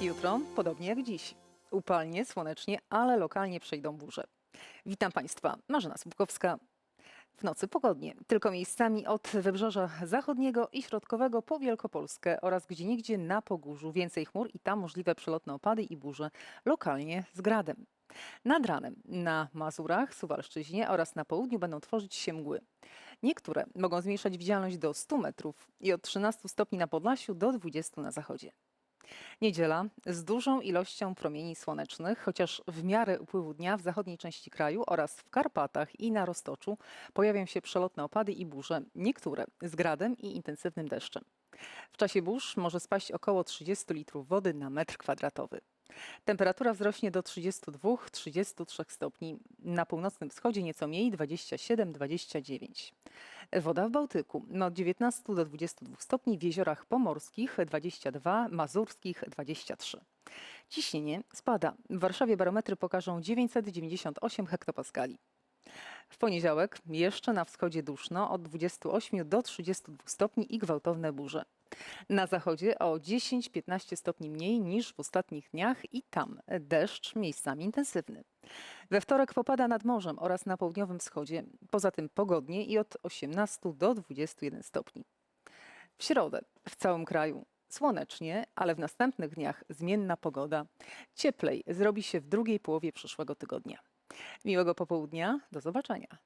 Jutro, podobnie jak dziś. Upalnie, słonecznie, ale lokalnie przejdą burze. Witam Państwa, Marzena Słupkowska. W nocy pogodnie, tylko miejscami od wybrzeża zachodniego i środkowego po Wielkopolskę oraz gdzieniegdzie na Pogórzu. Więcej chmur i tam możliwe przelotne opady i burze, lokalnie z gradem. Nad ranem na Mazurach, Suwalszczyźnie oraz na południu będą tworzyć się mgły. Niektóre mogą zmniejszać widzialność do 100 metrów i od 13 stopni na Podlasiu do 20 na zachodzie. Niedziela z dużą ilością promieni słonecznych, chociaż w miarę upływu dnia w zachodniej części kraju oraz w Karpatach i na Roztoczu pojawią się przelotne opady i burze, niektóre z gradem i intensywnym deszczem. W czasie burz może spaść około 30 litrów wody na metr kwadratowy. Temperatura wzrośnie do 32-33 stopni. Na północnym wschodzie nieco mniej 27-29. Woda w Bałtyku no od 19 do 22 stopni, w jeziorach pomorskich 22, mazurskich 23. Ciśnienie spada. W Warszawie barometry pokażą 998 hektopaskali. W poniedziałek jeszcze na wschodzie duszno od 28 do 32 stopni i gwałtowne burze. Na zachodzie o 10-15 stopni mniej niż w ostatnich dniach i tam deszcz miejscami intensywny. We wtorek popada nad morzem oraz na południowym wschodzie. Poza tym pogodnie i od 18 do 21 stopni. W środę w całym kraju słonecznie, ale w następnych dniach zmienna pogoda. Cieplej zrobi się w drugiej połowie przyszłego tygodnia. Miłego popołudnia, do zobaczenia.